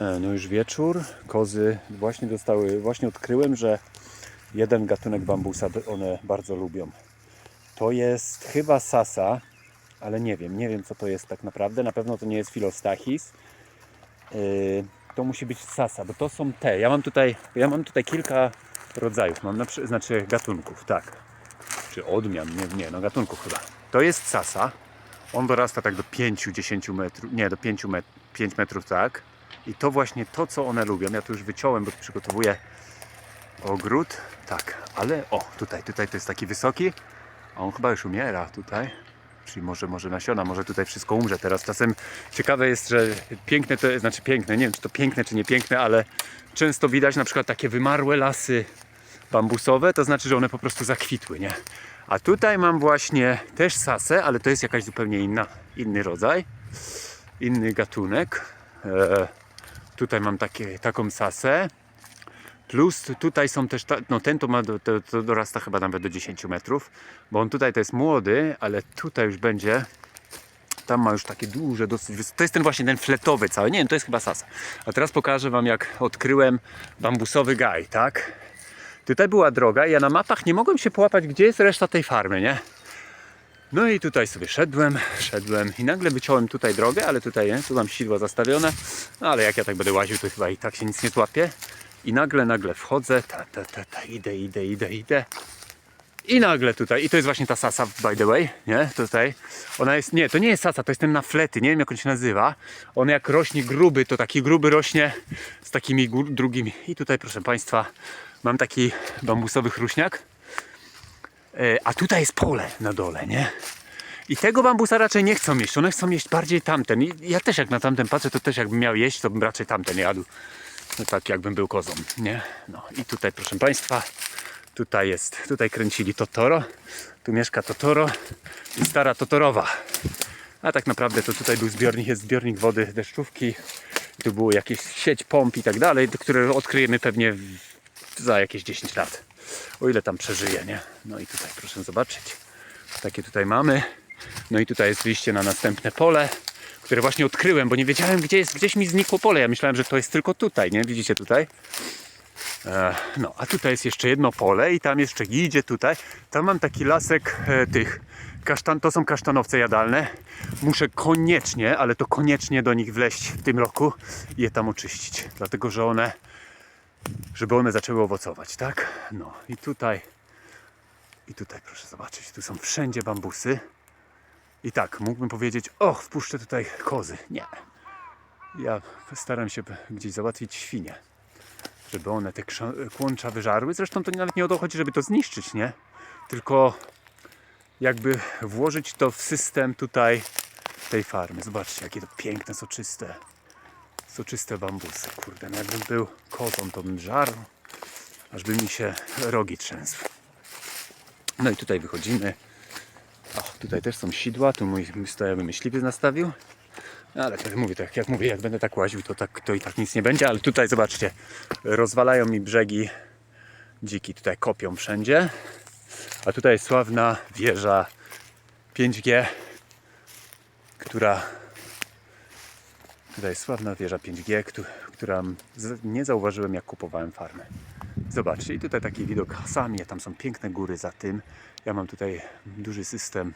E, No już wieczór, kozy właśnie dostały, właśnie odkryłem, że jeden gatunek bambusa one bardzo lubią. To jest chyba sasa, ale nie wiem, nie wiem co to jest tak naprawdę. Na pewno to nie jest filostachis. Yy, to musi być sasa, bo to są te. Ja mam tutaj, ja mam tutaj kilka rodzajów, mam na znaczy gatunków, tak. Czy odmian, nie, nie, no gatunków chyba. To jest sasa. On dorasta tak do 5-10 metrów, nie, do 5, met, 5 metrów, tak. I to właśnie to, co one lubią. Ja tu już wyciąłem, bo przygotowuję ogród. Tak, ale o, tutaj, tutaj to jest taki wysoki. A on chyba już umiera tutaj. Czyli może, może nasiona, może tutaj wszystko umrze teraz. Czasem ciekawe jest, że piękne to znaczy piękne, nie wiem czy to piękne czy nie piękne, ale często widać na przykład takie wymarłe lasy bambusowe, to znaczy, że one po prostu zakwitły, nie? A tutaj mam właśnie też sasę, ale to jest jakaś zupełnie inna, inny rodzaj, inny gatunek. E, tutaj mam takie, taką sasę. Plus tutaj są też, ta, no ten to, ma, do- to, to dorasta chyba nawet do 10 metrów, bo on tutaj to jest młody, ale tutaj już będzie, tam ma już takie duże, dosyć, to jest ten właśnie ten fletowy cały, nie wiem, to jest chyba sasa. A teraz pokażę Wam jak odkryłem bambusowy gaj, tak? Tutaj była droga i ja na mapach nie mogłem się połapać, gdzie jest reszta tej farmy, nie? No i tutaj sobie szedłem, szedłem i nagle wyciąłem tutaj drogę, ale tutaj, nie? tu mam sidła zastawione, no ale jak ja tak będę łaził, to chyba i tak się nic nie złapie. I nagle, nagle wchodzę, ta, ta, ta, ta, idę, idę, idę, idę. I nagle tutaj, i to jest właśnie ta sasa, by the way, nie? Tutaj. Ona jest, nie, to nie jest sasa, to jest ten na flety, nie wiem jak on się nazywa. On jak rośnie gruby, to taki gruby rośnie z takimi drugimi. I tutaj, proszę Państwa, mam taki bambusowy chruśniak. E, A tutaj jest pole na dole, nie? I tego bambusa raczej nie chcą jeść, one chcą jeść bardziej tamten. I ja też jak na tamten patrzę, to też jakbym miał jeść, to bym raczej tamten jadł. No tak jakbym był kozą, nie? No i tutaj proszę Państwa, tutaj jest, tutaj kręcili Totoro, tu mieszka Totoro i stara Totorowa. A tak naprawdę to tutaj był zbiornik, jest zbiornik wody deszczówki, tu było jakieś sieć pomp i tak dalej, które odkryjemy pewnie za jakieś 10 lat. O ile tam przeżyje, nie? No i tutaj proszę zobaczyć, takie tutaj mamy. No i tutaj jest wyjście na następne pole, które właśnie odkryłem, bo nie wiedziałem gdzie jest, gdzieś mi znikło pole. Ja myślałem, że to jest tylko tutaj, nie? Widzicie tutaj? E, no, a tutaj jest jeszcze jedno pole i tam jeszcze idzie tutaj. Tam mam taki lasek e, tych kasztan, to są kasztanowce jadalne. Muszę koniecznie, ale to koniecznie do nich wleść w tym roku i je tam oczyścić, dlatego że one, żeby one zaczęły owocować, tak? No i tutaj, i tutaj proszę zobaczyć, tu są wszędzie bambusy. I tak, mógłbym powiedzieć, o, wpuszczę tutaj kozy. Nie. Ja staram się gdzieś załatwić świnie, żeby one te kłącza wyżarły. Zresztą to nawet nie o to chodzi, żeby to zniszczyć, nie? Tylko jakby włożyć to w system tutaj tej farmy. Zobaczcie, jakie to piękne, soczyste, soczyste bambusy. Kurde, no jakbym był kozą, to bym żarł, aż by mi się rogi trzęsły. No i tutaj wychodzimy. O, tutaj też są sidła, tu mój stojowy myśliwy nastawił. No, Ale tak mówię, tak jak mówię, jak będę tak łaził, to, tak, to i tak nic nie będzie, ale tutaj zobaczcie, rozwalają mi brzegi dziki, tutaj kopią wszędzie. A tutaj sławna wieża 5G, która tutaj jest sławna wieża 5G, któ- która z- nie zauważyłem jak kupowałem farmę. Zobaczcie, i tutaj taki widok sami, tam są piękne góry za tym. Ja mam tutaj duży system.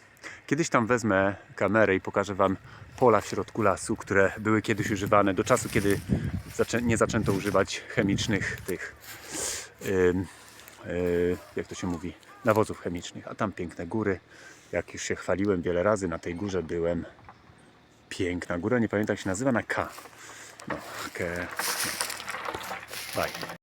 Kiedyś tam wezmę kamerę i pokażę Wam pola w środku lasu, które były kiedyś używane do czasu, kiedy zaczę- nie zaczęto używać chemicznych tych, ym, y, jak to się mówi, nawozów chemicznych. A tam piękne góry. Jak już się chwaliłem wiele razy, na tej górze byłem. Piękna góra, nie pamiętam jak się nazywa, na K. No, K. No. Fajnie.